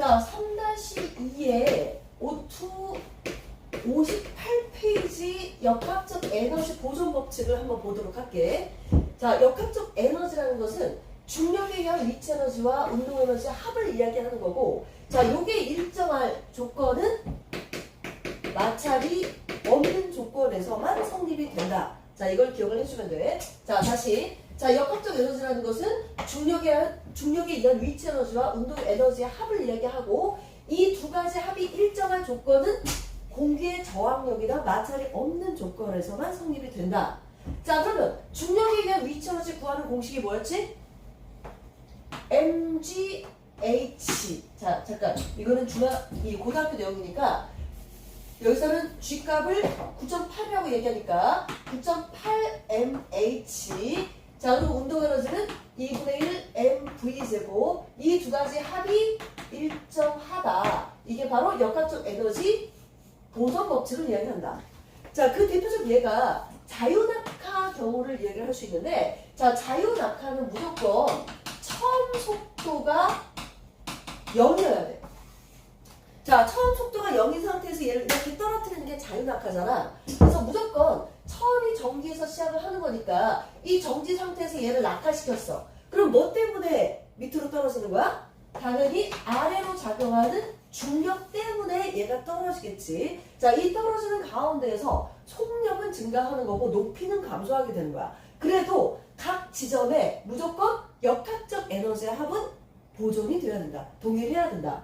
자, 3-2에 O2 58페이지 역학적 에너지 보존 법칙을 한번 보도록 할게. 자, 역학적 에너지라는 것은 중력에 의한 위치 에너지와 운동 에너지 합을 이야기하는 거고, 자, 요게 일정할 조건은 마찰이 없는 조건에서만 성립이 된다. 자, 이걸 기억을 해주면 돼. 자, 다시. 자, 역학적 에너지라는 것은 중력에, 중력에 의한 위치 에너지와 운동 에너지의 합을 이야기하고, 이 두 가지 합이 일정한 조건은 공기의 저항력이나 마찰이 없는 조건에서만 성립이 된다. 자, 그러면 중력에 의한 위치 에너지 구하는 공식이 뭐였지? mgh. 자, 잠깐. 이거는 중학, 이 고등학교 내용이니까 여기서는 G 값을 9.8이라고 얘기하니까 9.8mh 자 그리고 운동 에너지는 2분의 1 mv 제곱. 이 두 가지 합이 일정하다. 이게 바로 역학적 에너지 보존 법칙을 이야기한다. 자 그 대표적 예가 자유낙하 경우를 이야기를 할 수 있는데 자 자유낙하는 무조건 처음 속도가 0이어야 돼. 자, 처음 속도가 0인 상태에서 얘를 이렇게 떨어뜨리는 게 자유낙하잖아. 그래서 무조건 처음이 정지에서 시작을 하는 거니까 이 정지 상태에서 얘를 낙하시켰어. 그럼 뭐 때문에 밑으로 떨어지는 거야? 당연히 아래로 작용하는 중력 때문에 얘가 떨어지겠지. 자, 이 떨어지는 가운데에서 속력은 증가하는 거고 높이는 감소하게 되는 거야. 그래도 각 지점에 무조건 역학적 에너지의 합은 보존이 돼야 된다. 동일해야 된다.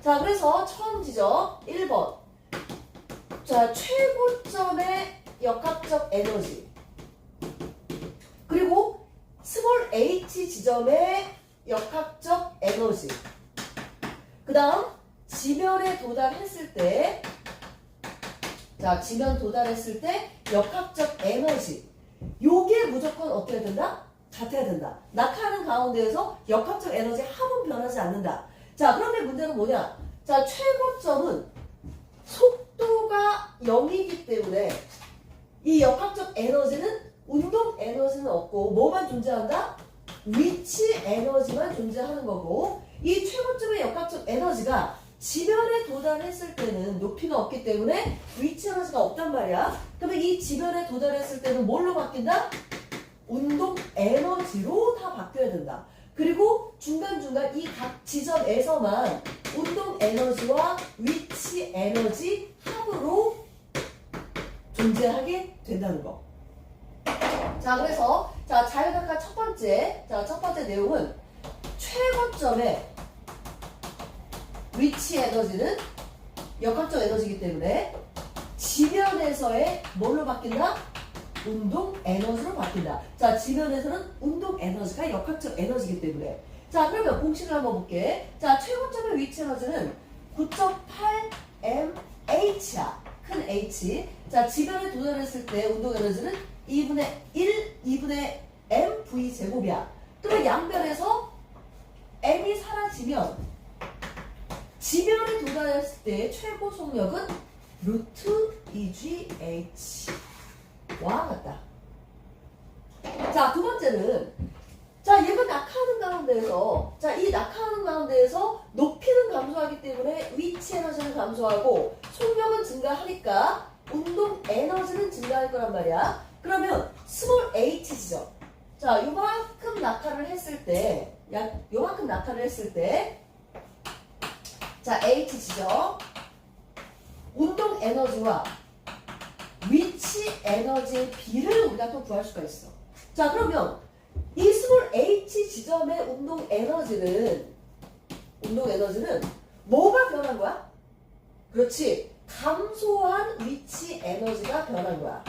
자, 그래서 처음 지점 1번. 자, 최고점의 역학적 에너지. 그리고 스몰 h 지점의 역학적 에너지. 그 다음, 지면에 도달했을 때, 자, 지면 도달했을 때 역학적 에너지. 요게 무조건 어떻게 된다? 같아야 된다. 낙하하는 가운데에서 역학적 에너지 합은 변하지 않는다. 자, 그런데 문제는 뭐냐? 자, 최고점은 속도가 0이기 때문에 이 역학적 에너지는 운동 에너지는 없고 뭐만 존재한다? 위치 에너지만 존재하는 거고 이 최고점의 역학적 에너지가 지면에 도달했을 때는 높이가 없기 때문에 위치 에너지가 없단 말이야. 그러면 이 지면에 도달했을 때는 뭘로 바뀐다? 운동 에너지로 다 바뀌어야 된다. 그리고 중간중간 이 각 지점에서만 운동 에너지와 위치 에너지 존재하게 된다는 거. 자, 그래서 자, 자유낙하 첫 번째, 자, 첫 번째 내용은 최고점의 위치 에너지는 역학적 에너지이기 때문에 지면에서의 뭘로 바뀐다? 운동 에너지로 바뀐다. 자, 지면에서는 운동 에너지가 역학적 에너지이기 때문에. 자, 그러면 공식을 한번 볼게. 자, 최고점의 위치 에너지는 9.8mh야. 큰 h. 자, 지면에 도달했을 때 운동 에너지는 2분의 1, 2분의 mv 제곱이야. 그러면 양변에서 m이 사라지면 지면에 도달했을 때 최고 속력은 루트 2gh. 와 같다. 자, 두 번째는 가운데에서 자, 이 낙하하는 가운데에서 높이는 감소하기 때문에 위치 에너지는 감소하고 속력은 증가하니까 운동 에너지는 증가할 거란 말이야. 그러면 스몰 h 지점. 자, 요만큼 낙하를 했을 때, 약 요만큼 낙하를 했을 때 자, h 지점 운동 에너지와 위치 에너지의 비를 우리가 또 구할 수가 있어. 자, 그러면 이 스몰 h 지점의 운동 에너지는 운동 에너지는 뭐가 변한 거야? 그렇지. 감소한 위치 에너지가 변한 거야.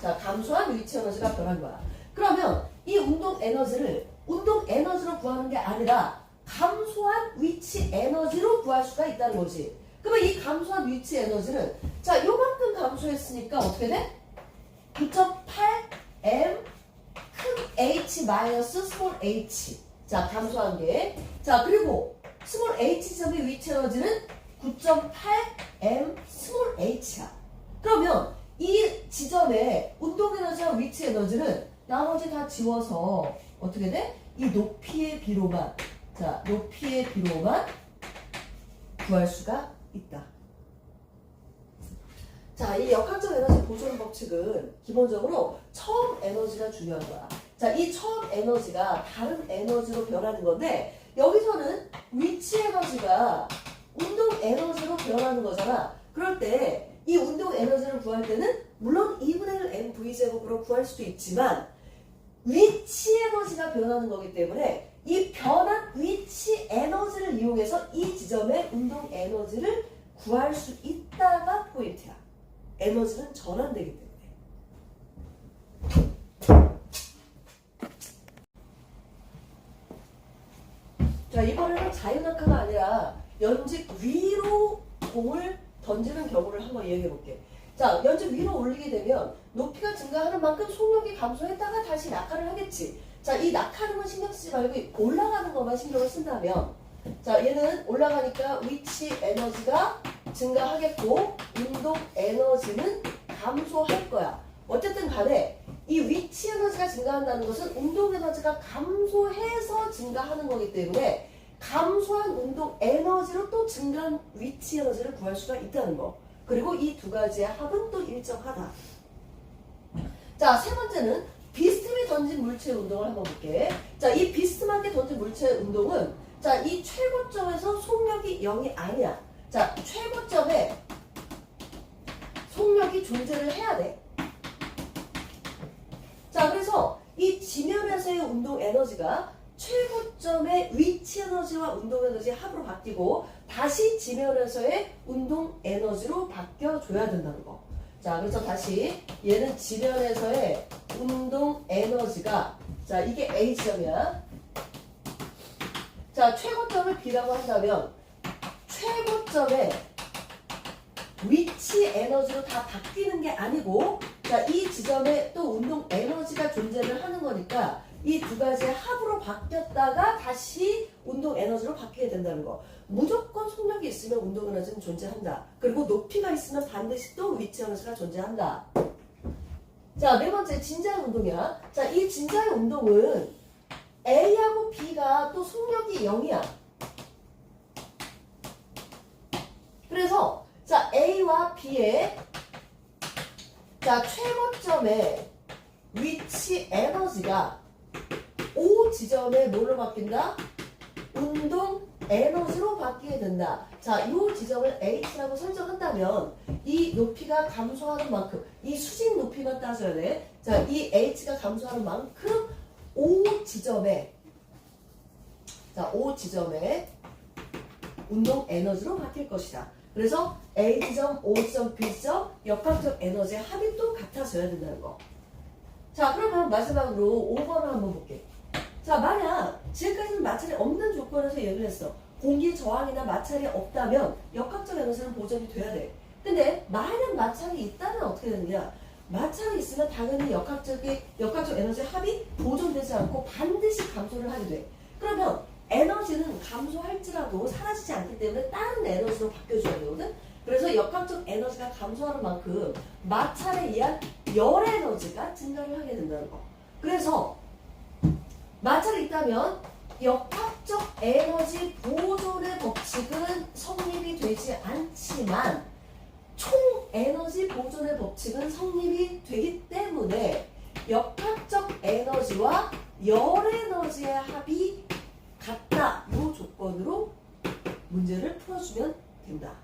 자, 감소한 위치 에너지가 변한 거야. 그러면 이 운동 에너지를 운동 에너지로 구하는 게 아니라 감소한 위치 에너지로 구할 수가 있다는 거지. 그러면 이 감소한 위치 에너지는 자 요만큼 감소했으니까 어떻게 돼? 9.8m 큰 h 마이너스 스몰 h 자 감소한 게 자 그리고 스몰 h 점의 위치 에너지는 9.8m 스몰 h야 그러면 이 지점의 운동 에너지와 위치 에너지는 나머지 다 지워서 어떻게 돼? 이 높이의 비로만 자 높이의 비로만 구할 수가 있다. 자, 이 역학적 에너지 보존 법칙은 기본적으로 처음 에너지가 중요한 거야. 자, 이 처음 에너지가 다른 에너지로 변하는 건데 여기서는 위치 에너지가 운동 에너지로 변하는 거잖아. 그럴 때 이 운동 에너지를 구할 때는 물론 2분의 1 mv 제곱으로 구할 수도 있지만 위치 에너지가 변하는 거기 때문에 이 변한 위치 에너지를 이용해서 이 지점의 운동 에너지를 구할 수 있다가 포인트야. 에너지는 전환되기 때문에. 자, 이번에는 자유낙하가 아니라 연직 위로 공을 던지는 경우를 한번 얘기해 볼게. 자, 연직 위로 올리게 되면 높이가 증가하는 만큼 속력이 감소했다가 다시 낙하를 하겠지. 자, 이 낙하는 건 신경 쓰지 말고 올라가는 것만 신경을 쓴다면 자, 얘는 올라가니까 위치 에너지가 증가하겠고 운동 에너지는 감소할 거야. 어쨌든 간에 이 위치 에너지가 증가한다는 것은 운동 에너지가 감소해서 증가하는 거기 때문에 감소한 운동 에너지로 또 증가한 위치 에너지를 구할 수가 있다는 거. 그리고 이 두 가지의 합은 또 일정하다. 자, 세 번째는 비스듬히 던진 물체 운동을 한번 볼게. 자, 이 비스듬하게 던진 물체 운동은 자, 이 최고점에서 속력이 0이 아니야. 자, 최고점에 속력이 존재를 해야 돼. 자, 그래서 이 지면에서의 운동 에너지가 최고점의 위치 에너지와 운동 에너지의 합으로 바뀌고 다시 지면에서의 운동 에너지로 바뀌어줘야 된다는 거. 자, 그래서 다시 얘는 지면에서의 운동 에너지가 자, 이게 A 지점이야. 자, 최고점을 B라고 한다면 최고 점의 위치 에너지로 다 바뀌는 게 아니고 자, 이 지점에 또 운동 에너지가 존재를 하는 거니까 이 두 가지의 합으로 바뀌었다가 다시 운동 에너지로 바뀌게 된다는 거. 무조건 속력이 있으면 운동 에너지는 존재한다. 그리고 높이가 있으면 반드시 또 위치 에너지가 존재한다. 자, 네 번째 진자의 운동이야. 자, 이 진자의 운동은 A하고 B가 또 속력이 0이야. 그래서 자, A와 B의 자, 최고점의 위치 에너지가 O 지점에 뭘로 바뀐다? 운동 에너지로 바뀌게 된다. 자, 이 지점을 H라고 설정한다면 이 높이가 감소하는 만큼 이 수직 높이만 따져야 돼. 자, 이 H가 감소하는 만큼 O 지점에 자, O 지점에 운동 에너지로 바뀔 것이다. 그래서 A 지점, O 지점, B 지점 역학적 에너지의 합이 또 같아져야 된다는 거. 자, 그러면 마지막으로 5번을 한번 볼게. 자, 만약 지금까지는 마찰이 없는 조건에서 얘기를 했어. 공기 저항이나 마찰이 없다면 역학적 에너지는 보존이 돼야 돼. 근데 만약 마찰이 있다면 어떻게 되느냐? 마찰이 있으면 당연히 역학적인 역학적 에너지 합이 보존되지 않고 반드시 감소를 하게 돼. 그러면 에너지는 감소할지라도 사라지지 않기 때문에 다른 에너지로 바뀌어줘야 되거든. 그래서 역학적 에너지가 감소하는 만큼 마찰에 의한 열 에너지가 증가를 하게 된다는 거. 그래서 마찰이 있다면 역학적 에너지 보존의 법칙은 성립이 되지 않지만 총 에너지 보존의 법칙은 성립이 되기 때문에 역학적 에너지와 열 에너지의 합이 같다. 이 조건으로 문제를 풀어주면 된다.